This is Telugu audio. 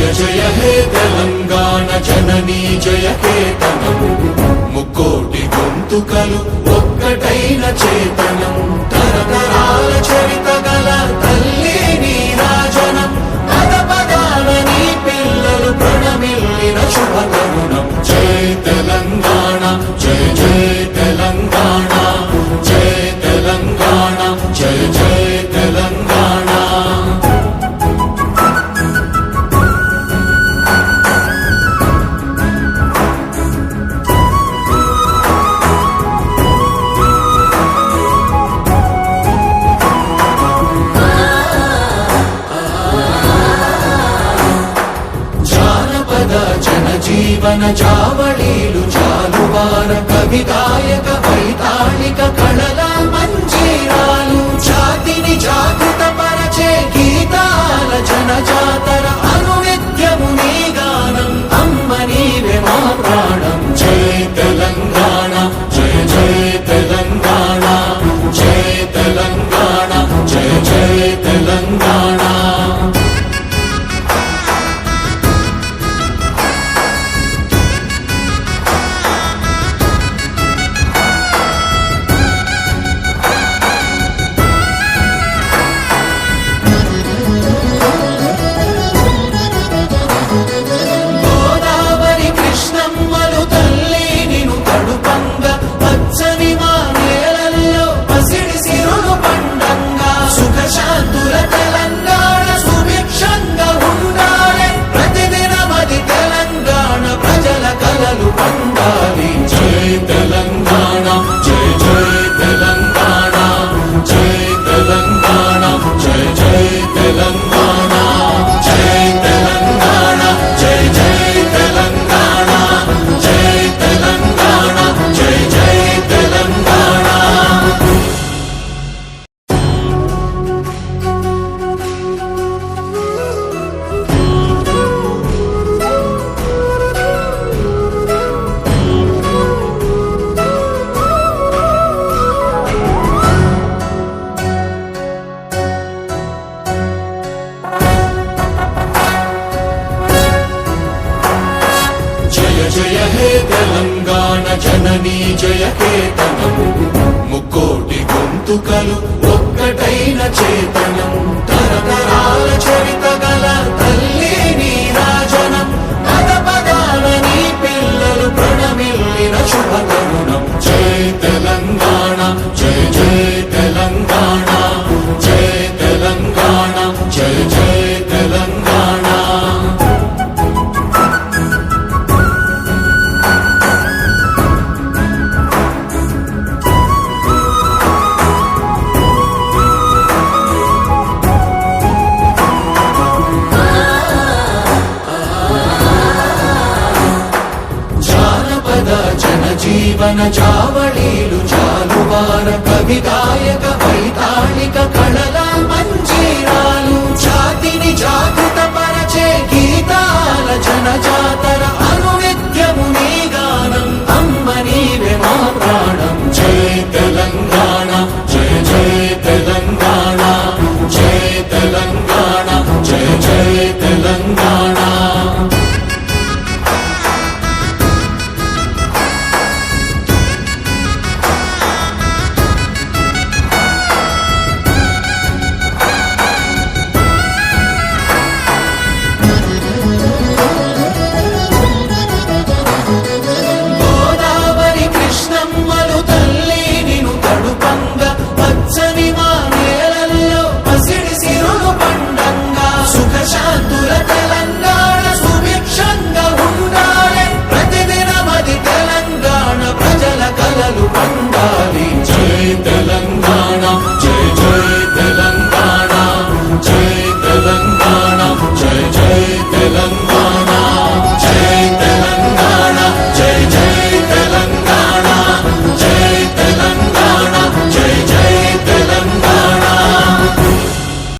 జయ జయ హే తెలంగాణ జననీ జయ కేతనము ముక్కోటి గొంతుకలు ఒక్కటైన చేతనము తరతరాల చరితగా జీవన చావళీలు చాలువార కవిదాయక వైతాళిక కళల തെലങ്കാന తెలంగాణ జననీ జయ కేతనము ముక్కోటి గొంతుకలు జీవన జావళీలు చాలువార కవిదాయక వైతాళిక కళల Now, know.